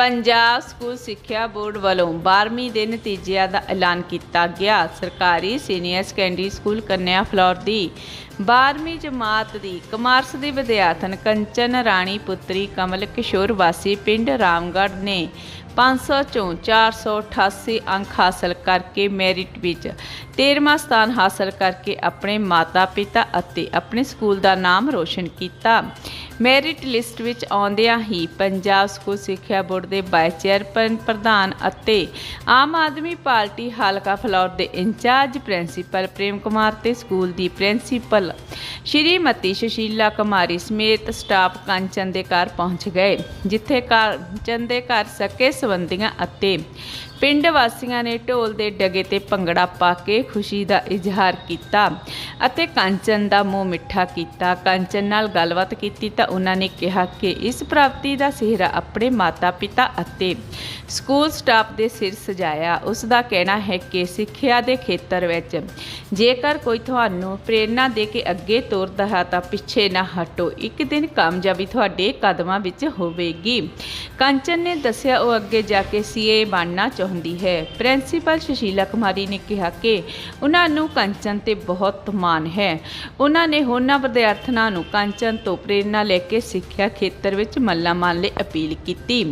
Punjab school ਸਿੱਖਿਆ board ਵੱਲੋਂ 12ਵੀਂ ਦੇ ਨਤੀਜਿਆਂ ਦਾ ਐਲਾਨ ਕੀਤਾ ਗਿਆ। ਸਰਕਾਰੀ ਸੀਨੀਅਰ ਸੈਕੰਡਰੀ ਸਕੂਲ ਕੰਨਿਆ ਫਲੋਰ ਦੀ 12ਵੀਂ ਜਮਾਤ ਦੀ ਕਮਰਸ ਦੀ ਵਿਦਿਆਰਥਣ ਕੰਚਨ ਰਾਣੀ ਪੁੱਤਰੀ ਕਮਲ ਕਿਸ਼ੋਰ ਵਾਸੀ ਪਿੰਡ ਰਾਮਗੜ੍ਹ ਨੇ 500 ਚੋਂ 488 ਅੰਕ ਹਾਸਲ ਕਰਕੇ ਮੈਰਿਟ ਵਿੱਚ 13ਵਾਂ ਸਥਾਨ ਹਾਸਲ ਕਰਕੇ ਆਪਣੇ ਮਾਤਾ-ਪਿਤਾ ਅਤੇ ਆਪਣੇ ਸਕੂਲ ਦਾ ਨਾਮ ਰੋਸ਼ਨ ਕੀਤਾ। ਮੈਰਿਟ ਲਿਸਟ ਵਿੱਚ ਆਉਂਦਿਆਂ ਹੀ ਪੰਜਾਬ ਸਕੂਲ ਸਿੱਖਿਆ ਬੋਰਡ ਦੇ ਵਾਈਸ ਚੇਅਰਪਰਸਨ ਪ੍ਰਧਾਨ ਅਤੇ ਆਮ ਆਦਮੀ ਪਾਰਟੀ ਹਲਕਾ ਫਲੌਰ ਦੇ in charge principal Prem Kumar ਤੇ ਸਕੂਲ ਦੀ ਪ੍ਰਿੰਸੀਪਲ ਸ਼੍ਰੀਮਤੀ ਸੁਸ਼ੀਲਾ ਕੁਮਾਰੀ ਸਮੇਤ ਸਟਾਫ ਕੰਚਨ ਦੇ ਘਰ ਪਹੁੰਚ ਗਏ, ਜਿੱਥੇ ਕੰਚਨ ਦੇ ਘਰ ਸਕੇ ਸੰਬੰਧੀਆਂ ਅਤੇ ਪਿੰਡ ਵਾਸੀਆਂ ਨੇ ਢੋਲ ਦੇ ਡਗੇ ਤੇ ਭੰਗੜਾ ਪਾ ਕੇ ਖੁਸ਼ੀ ਦਾ ਇਜ਼ਹਾਰ ਕੀਤਾ ਅਤੇ ਕੰਚਨ ਦਾ ਮੂੰਹ ਮਿੱਠਾ ਕੀਤਾ। ਕੰਚਨ ਨਾਲ ਗੱਲਬਾਤ ਕੀਤੀ ਤਾਂ ਉਹਨਾਂ ਨੇ ਕਿਹਾ ਕਿ ਇਸ ਪ੍ਰਾਪਤੀ ਦਾ ਸਿਹਰਾ ਆਪਣੇ ਮਾਤਾ-ਪਿਤਾ ਅਤੇ ਸਕੂਲ ਸਟਾਫ ਦੇ ਸਿਰ ਸਜਾਇਆ। ਉਸ ਦਾ ਕਹਿਣਾ ਹੈ ਕਿ ਸਿੱਖਿਆ ਦੇ ਖੇਤਰ ਵਿੱਚ ਜੇਕਰ ਕੋਈ ਤੁਹਾਨੂੰ ਪ੍ਰੇਰਣਾ ਦੇ ਕੇ ਅੱਗੇ ਤੋਰਦਾ ਹੈ ਤਾਂ ਪਿੱਛੇ ਨਾ ਹਟੋ। ਇੱਕ ਦਿਨ ਕਾਮਯਾਬੀ ਤੁਹਾਡੇ ਕਦਮਾਂ ਵਿੱਚ ਹੋਵੇਗੀ। ਕੰਚਨ ਨੇ ਦੱਸਿਆ, ਉਹ ਅੱਗੇ ਜਾ ਕੇ ਸੀਏ ਬਣਨਾ ਚਾਹੁੰਦੀ ਹੈ। ਪ੍ਰਿੰਸੀਪਲ ਸੁਸ਼ੀਲਾ ਕੁਮਾਰੀ ਨੇ ਕਿਹਾ ਕਿ ਉਹਨਾਂ ਨੂੰ ਕੰਚਨ ਤੇ ਬਹੁਤ ਮਾਣ ਹੈ। ਉਹਨਾਂ ਨੇ ਹੋਰਨਾਂ ਵਿਦਿਆਰਥਣਾਂ ਨੂੰ ਕੰਚਨ ਤੋਂ ਪ੍ਰੇਰਣਾ ਲੈ ਕੇ ਸਿੱਖਿਆ ਖੇਤਰ ਵਿੱਚ ਮੱਲਾ ਮਾਰਨ ਲਈ ਅਪੀਲ ਕੀਤੀ।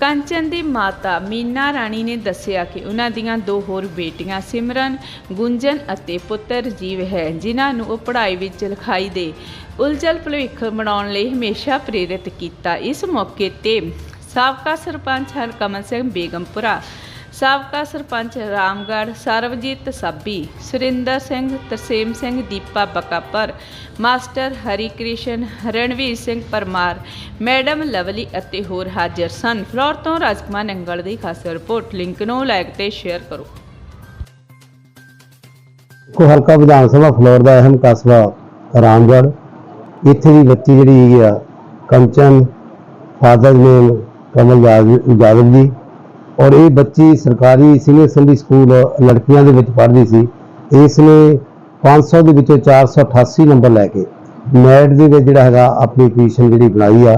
ਕੰਚਨ ਦੀ ਮਾਤਾ ਮੀਨਾ ਰਾਣੀ ਨੇ ਦੱਸਿਆ ਕਿ ਉਹਨਾਂ ਦੀਆਂ ਦੋ ਹੋਰ ਬੇਟੀਆਂ ਸਿਮਰਨ, ਗੁੰਜਨ ਅਤੇ ਪੁੱਤਰ ਜੀਵ ਹੈ, ਜਿਨ੍ਹਾਂ ਨੂੰ ਉਹ ਪੜ੍ਹਾਈ ਵਿੱਚ ਲਿਖਾਈ ਦੇ ਉਲਝਲ ਭਵਿੱਖ ਬਣਾਉਣ ਲਈ ਹਮੇਸ਼ਾ ਪ੍ਰੇਰਿਤ ਕੀਤਾ। ਇਸ ਮੌਕੇ ਤੇ ਸਾਬਕਾ ਸਰਪੰਚ ਹਰਕਮਲ ਸਿੰਘ ਬੇਗਮਪੁਰਾ ਸਾਬਕਾ sarpanch Ramgarh Sarvjeet Sabi Surinder Singh, Tarsem Singh, Deepa Bakapur, master Hari Krishan Ranvir Singh Parmar, madam Lovely ਅਤੇ ਹੋਰ ਹਾਜ਼ਰ ਸਨ। ਫਲੋਰ ਤੋਂ ਰਾਜਕੁਮਾਰ ਨੰਗਲ ਦੀ ਖਾਸ ਰਿਪੋਰਟ। ਲਿੰਕ ਨੂੰ ਲਾਇਕ ਤੇ ਸ਼ੇਅਰ ਕਰੋ। ਕੋ ਹਲਕਾ ਵਿਧਾਨ ਸਭਾ ਫਲੋਰ ਦਾ ਅਹਿਮ ਕਸਬਾ ਰਾਮਗੜ੍ਹ। ਇੱਥੇ ਦੀ ਬੱਚੀ ਜਿਹੜੀ ਹੈਗੀ ਆ, ਕੰਚਨ, ਫਾਦਰ ਨੇਮ ਕਮਲ ਯਾਦ- ਯਾਦਵ ਜੀ ਔਰ ਇਹ ਬੱਚੀ ਸਰਕਾਰੀ ਸੀਨੀਅਰ ਸੈਕੰਡਰੀ ਸਕੂਲ ਲੜਕੀਆਂ ਦੇ ਵਿੱਚ ਪੜ੍ਹਦੀ ਸੀ। ਇਸ ਨੇ 500 ਦੇ ਵਿੱਚੋਂ 488 ਨੰਬਰ ਲੈ ਕੇ ਮੈਟ ਦੇ ਵਿੱਚ ਜਿਹੜਾ ਹੈਗਾ ਆਪਣੀ ਪੋਜੀਸ਼ਨ ਜਿਹੜੀ ਬਣਾਈ ਆ।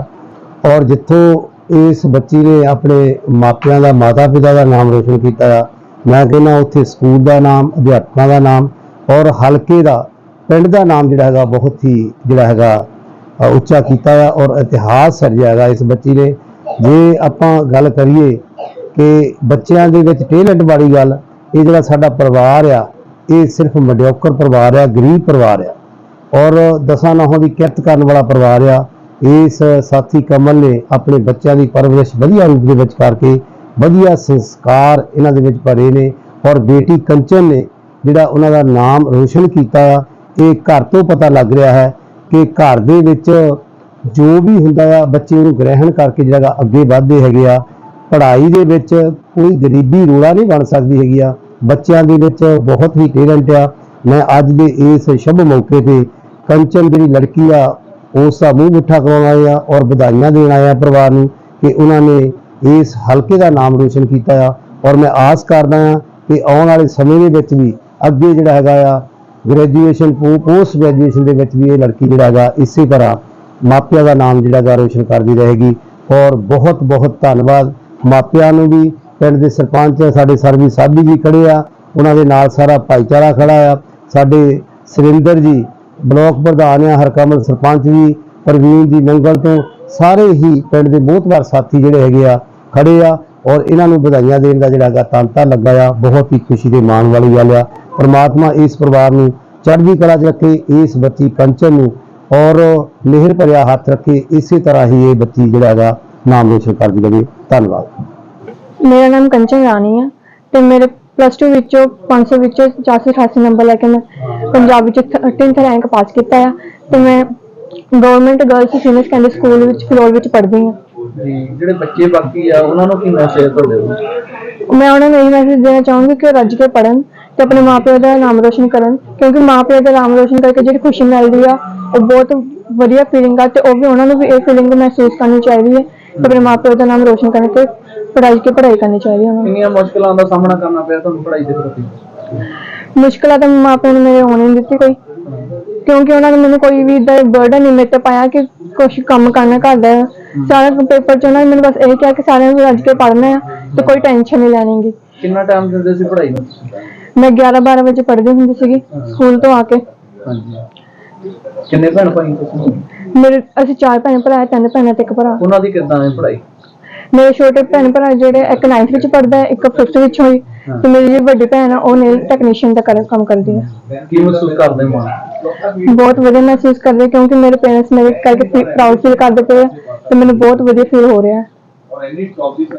ਔਰ ਜਿੱਥੋਂ ਇਸ ਬੱਚੀ ਨੇ ਆਪਣੇ ਮਾਪਿਆਂ ਦਾ ਮਾਤਾ ਪਿਤਾ ਦਾ ਨਾਮ ਰੋਸ਼ਨ ਕੀਤਾ ਆ, ਮੈਂ ਕਹਿੰਦਾ ਉੱਥੇ ਸਕੂਲ ਦਾ ਨਾਮ, ਅਧਿਆਪਕਾਂ ਦਾ ਨਾਮ ਔਰ ਹਲਕੇ ਦਾ, ਪਿੰਡ ਦਾ ਨਾਮ ਜਿਹੜਾ ਹੈਗਾ ਬਹੁਤ ਹੀ ਜਿਹੜਾ ਹੈਗਾ ਉੱਚਾ ਕੀਤਾ ਆ ਔਰ ਇਤਿਹਾਸ ਸਿਰਜਿਆ ਹੈਗਾ ਇਸ ਬੱਚੀ ਨੇ। ਜੇ ਆਪਾਂ ਗੱਲ ਕਰੀਏ ਕਿ ਬੱਚਿਆਂ ਦੇ ਵਿੱਚ ਟੈਲੈਂਟ ਵਾਲੀ ਗੱਲ, ਇਹ ਜਿਹੜਾ ਸਾਡਾ ਪਰਿਵਾਰ ਆ, ਇਹ ਸਿਰਫ ਮਡਿਓਕਰ ਪਰਿਵਾਰ ਆ, ਗਰੀਬ ਪਰਿਵਾਰ ਆ। ਔਰ ਦਸਾਂ ਨੌਹਾਂ ਦੀ ਕਿਰਤ ਕਰਨ ਵਾਲਾ ਪਰਿਵਾਰ ਆ, ਇਸ ਸਾਥੀ ਕਮਲ ਨੇ ਆਪਣੇ ਬੱਚਿਆਂ ਦੀ ਪਰਵਰਿਸ਼ ਵਧੀਆ ਰੂਪ ਦੇ ਵਿੱਚ ਕਰਕੇ ਵਧੀਆ ਸੰਸਕਾਰ ਇਹਨਾਂ ਦੇ ਵਿੱਚ ਭਰੇ ਨੇ। ਔਰ ਬੇਟੀ ਕੰਚਨ ਨੇ ਜਿਹੜਾ ਉਹਨਾਂ ਦਾ ਨਾਮ ਰੋਸ਼ਨ ਕੀਤਾ ਆ ਇਹ ਘਰ ਤੋਂ ਪਤਾ ਲੱਗ ਰਿਹਾ ਹੈ ਕਿ ਘਰ ਦੇ ਵਿੱਚ ਜੋ ਵੀ ਹੁੰਦਾ ਆ, ਬੱਚੇ ਉਹਨੂੰ ਗ੍ਰਹਿਣ ਕਰਕੇ ਜਿਹੜਾ ਅੱਗੇ ਵਧਦੇ ਹੈਗੇ ਆ ਪੜ੍ਹਾਈ ਦੇ ਵਿੱਚ ਕੋਈ ਗਰੀਬੀ ਰੋੜਾ ਨਹੀਂ ਬਣ ਸਕਦੀ ਹੈਗੀ ਆ। ਬੱਚਿਆਂ ਦੇ ਵਿੱਚ ਬਹੁਤ ਹੀ ਟੈਲੈਂਟ ਆ। ਮੈਂ ਅੱਜ ਦੇ ਇਸ ਸ਼ੁਭ ਮੌਕੇ ਤੇ ਕੰਚਨ ਜਿਹੜੀ ਲੜਕੀ ਆ, ਉਸ ਦਾ ਮੂੰਹ ਮਿੱਠਾ ਕਰਵਾਉਣ ਆਏ ਆ ਔਰ ਵਧਾਈਆਂ ਦੇਣ ਆਏ ਆ ਪਰਿਵਾਰ ਨੂੰ ਕਿ ਉਹਨਾਂ ਨੇ ਇਸ ਹਲਕੇ ਦਾ ਨਾਮ ਰੋਸ਼ਨ ਕੀਤਾ ਆ। ਔਰ ਮੈਂ ਆਸ ਕਰਦਾ ਆ ਕਿ ਆਉਣ ਵਾਲੇ ਸਮੇਂ ਦੇ ਵਿੱਚ ਵੀ ਅੱਗੇ ਜਿਹੜਾ ਹੈਗਾ ਆ ਗ੍ਰੈਜੂਏਸ਼ਨ ਪੋਸਟ ਗ੍ਰੈਜੂਏਸ਼ਨ ਦੇ ਵਿੱਚ ਵੀ ਇਹ ਲੜਕੀ ਜਿਹੜਾ ਹੈਗਾ, ਇਸੇ ਤਰ੍ਹਾਂ ਮਾਪਿਆਂ ਦਾ ਨਾਮ ਜਿਹੜਾ ਹੈਗਾ ਰੋਸ਼ਨ ਕਰਦੀ ਰਹੇਗੀ। ਔਰ ਬਹੁਤ ਬਹੁਤ ਧੰਨਵਾਦ। ਮਾਪਿਆਂ ਨੂੰ ਵੀ, ਪਿੰਡ ਦੇ ਸਰਪੰਚ ਸਾਡੇ ਸਰਵੀ ਸਾਬੀ ਜੀ ਖੜੇ ਆ, ਉਹਨਾਂ ਦੇ ਨਾਲ ਸਾਰਾ ਭਾਈਚਾਰਾ ਖੜਾ ਆ। ਸਾਡੇ ਸੁਰਿੰਦਰ ਜੀ, ਬਲਾਕ ਪ੍ਰਧਾਨ ਆ, ਹਰਕਮਲ ਸਰਪੰਚ ਜੀ, ਪ੍ਰਵੀਨ ਜੀ ਨੰਗਲ ਤੋਂ ਸਾਰੇ ਹੀ ਪਿੰਡ ਦੇ ਬਹੁਤ ਵਾਰ ਸਾਥੀ ਜਿਹੜੇ ਹੈਗੇ ਆ, ਖੜੇ ਆ ਔਰ ਇਹਨਾਂ ਨੂੰ ਵਧਾਈਆਂ ਦੇਣ ਦਾ ਜਿਹੜਾ ਹੈਗਾ ਤਾਂਤਾ ਲੱਗਾ ਆ। ਬਹੁਤ ਹੀ ਖੁਸ਼ੀ ਦੇ ਮਾਣ ਵਾਲੀ ਗੱਲ ਆ। ਪਰਮਾਤਮਾ ਇਸ ਪਰਿਵਾਰ ਨੂੰ ਚੜ੍ਹਦੀ ਕਲਾ 'ਚ ਰੱਖੇ, ਇਸ ਬੱਚੀ ਕੰਚਨ ਨੂੰ ਔਰ ਮਿਹਰ ਭਰਿਆ ਹੱਥ ਰੱਖੇ, ਇਸੇ ਤਰ੍ਹਾਂ ਹੀ ਇਹ ਬੱਚੀ ਜਿਹੜਾ ਹੈਗਾ ਨਾਮ ਰੋਸ਼ਨ ਕਰਦੀ ਰਹੇ ਧੰਨਵਾਦ। ਮੇਰਾ ਨਾਮ ਕੰਚਨ ਰਾਣੀ ਹੈ ਤੇ ਮੇਰੇ ਪਲੱਸ 2 ਵਿੱਚੋਂ 500 ਵਿੱਚੋਂ 488 ਨੰਬਰ ਲੈ ਕੇ ਮੈਂ ਪੰਜਾਬ ਵਿੱਚ 13th ਰੈਂਕ ਪਾਸ ਕੀਤਾ ਆ ਤੇ ਮੈਂ government girls senior secondary school ਵਿੱਚ ਫਲੋਰ ਵਿੱਚ ਪੜ੍ਹਦੀ ਹਾਂ ਜੀ ਜਿਹੜੇ ਬੱਚੇ ਬਾਕੀ ਆ ਉਹਨਾਂ ਨੂੰ ਕੀ ਮੈਸੇਜ ਤੁਹਾਡੇ ਮੈਂ ਉਹਨਾਂ ਨੂੰ ਇਹ ਮੈਸੇਜ ਦੇਣਾ ਚਾਹੂੰਗੀ ਕਿ ਉਹ ਰੱਜ ਕੇ ਪੜ੍ਹਨ ਤੇ ਆਪਣੇ ਮਾਪਿਆਂ ਦਾ ਨਾਮ ਰੋਸ਼ਨ ਕਰਨ ਕਿਉਂਕਿ ਮਾਪਿਆਂ ਦਾ ਨਾਮ ਰੋਸ਼ਨ ਕਰਕੇ ਜਿਹੜੀ ਖੁਸ਼ੀ ਮਿਲਦੀ ਆ ਉਹ ਬਹੁਤ ਵਧੀਆ ਫੀਲਿੰਗ ਆ ਤੇ ਉਹ ਵੀ ਉਹਨਾਂ ਨੂੰ ਵੀ ਇਹ ਫੀਲਿੰਗ ਮਹਿਸੂਸ ਕਰਨੀ ਚਾਹੀਦੀ ਹੈ ਆਪਣੇ ਮਾਪਿਆਂ ਦਾ ਨਾਮ ਰੋਸ਼ਨ ਕਰਨ ਤੇ ਪੜ੍ਹਾਈ ਕੇ ਪੜ੍ਹਾਈ ਕਰਨੀ ਚਾਹੀਦੀ ਹੈ ਉਹਨਾਂ ਨੂੰ। ਕਿੰਨੀਆਂ ਮੁਸ਼ਕਲਾਂ ਦਾ ਸਾਹਮਣਾ ਕਰਨਾ ਪਿਆ ਤੁਹਾਨੂੰ ਪੜ੍ਹਾਈ ਦੇ ਪ੍ਰਤੀ? ਮੁਸ਼ਕਲਾਂ ਤਾਂ ਮਾਪਿਆਂ ਨੇ ਮੇਰੇ ਹੋਣੇ ਨਹੀਂ ਦਿੱਤੀ ਕੋਈ। ਕਿਉਂਕਿ ਉਹਨਾਂ ਨੇ ਮੈਨੂੰ ਕੋਈ ਵੀ ਇਦਾਂ ਬਰਡਨ ਨਹੀਂ ਮੇਰੇ ਤੇ ਪਾਇਆ ਕਿ ਕੁਝ ਕੰਮ ਕਰਨਾ ਘਰ ਦਾ। ਸਾਰਾ ਪੇਪਰ ਚ ਉਹਨਾਂ ਨੇ ਮੈਨੂੰ ਬਸ ਇਹ ਕਿਹਾ ਕਿ ਸਾਰਿਆਂ ਨੂੰ ਰੱਜ ਕੇ ਪੜ੍ਹਨਾ ਆ ਤੇ ਕੋਈ ਟੈਨਸ਼ਨ ਨਹੀਂ ਲੈਣੀਗੀ ਕਿੰਨਾ ਟਾਈਮ ਦਿੰਦੇ ਸੀ ਪੜ੍ਹਾਈ ਨੂੰ ਮੈਂ 11 12 ਵਜੇ ਪੜ੍ਹਦੀ ਹੁੰਦੀ ਸੀਗੀ ਸਕੂਲ ਤੋਂ ਆ ਕੇ। ਹਾਂਜੀ। ਕਿੰਨੇ ਭੈਣ ਭਾਈ ਤੁਸੀਂ? ਮੇਰੇ ਅਸੀਂ ਚਾਰ ਭੈਣ ਭਰਾ ਤਿੰਨ ਭੈਣਾਂ ਤੇ ਇੱਕ ਭਰਾ। ਉਹਨਾਂ ਦੀ ਕਿੱਦਾਂ ਹੈ ਪੜ੍ਹਾਈ? ਮੇਰੇ ਛੋਟੇ ਭੈਣ ਭਰਾ ਜਿਹੜੇ ਇੱਕ 9th ਵਿੱਚ ਪੜ੍ਹਦਾ ਹੈ ਇੱਕ 5th ਵਿੱਚ ਹੋਈ ਤੇ ਮੇਰੀ ਜਿਹੜੀ ਵੱਡੀ ਭੈਣ ਆ ਉਹ ਨੇਲ ਟੈਕਨੀਸ਼ੀਅਨ ਦਾ ਕਰ- ਕੰਮ ਕਰਦੀ ਹੈ। ਕੀ ਮਹਿਸੂਸ ਕਰਦੇ ਮਾਂ? ਬਹੁਤ ਵਧੀਆ ਮਹਿਸੂਸ ਕਰਦੇ ਕਿਉਂਕਿ ਮੇਰੇ ਪੇਰੈਂਟਸ ਮੇਰੇ ਕਰਕੇ ਪ੍ਰਾਊਡ ਫੀਲ ਕਰਦੇ ਪਏ ਆ ਤੇ ਮੈਨੂੰ ਬਹੁਤ ਵਧੀਆ ਫੀਲ ਹੋ ਰਿਹਾ। ਹੈ